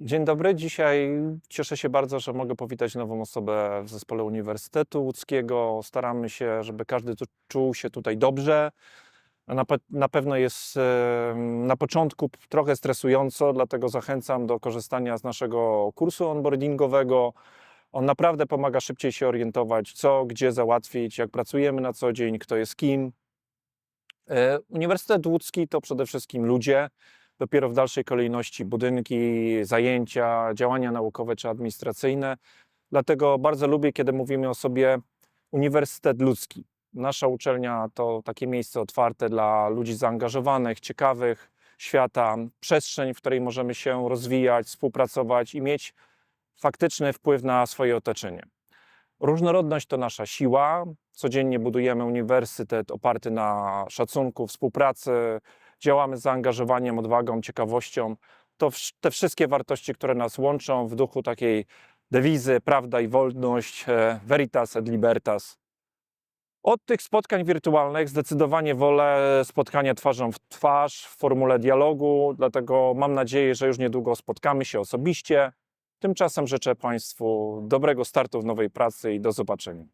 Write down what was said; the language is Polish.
Dzień dobry. Dzisiaj cieszę się bardzo, że mogę powitać nową osobę w zespole Uniwersytetu Łódzkiego. Staramy się, żeby każdy tu czuł się tutaj dobrze. Na, pe- na pewno jest e, na początku trochę stresująco, dlatego zachęcam do korzystania z naszego kursu onboardingowego. On naprawdę pomaga szybciej się orientować, co, gdzie załatwić, jak pracujemy na co dzień, kto jest kim. E, Uniwersytet Łódzki to przede wszystkim ludzie, dopiero w dalszej kolejności budynki, zajęcia, działania naukowe czy administracyjne. Dlatego bardzo lubię, kiedy mówimy o sobie Uniwersytet Ludzki. Nasza uczelnia to takie miejsce otwarte dla ludzi zaangażowanych, ciekawych świata, przestrzeń, w której możemy się rozwijać, współpracować i mieć faktyczny wpływ na swoje otoczenie. Różnorodność to nasza siła. Codziennie budujemy uniwersytet oparty na szacunku, współpracy, działamy z zaangażowaniem, odwagą, ciekawością. To te wszystkie wartości, które nas łączą w duchu takiej dewizy prawda i wolność, e, veritas et libertas. Od tych spotkań wirtualnych zdecydowanie wolę spotkania twarzą w twarz w formule dialogu, dlatego mam nadzieję, że już niedługo spotkamy się osobiście. Tymczasem życzę Państwu dobrego startu w nowej pracy i do zobaczenia.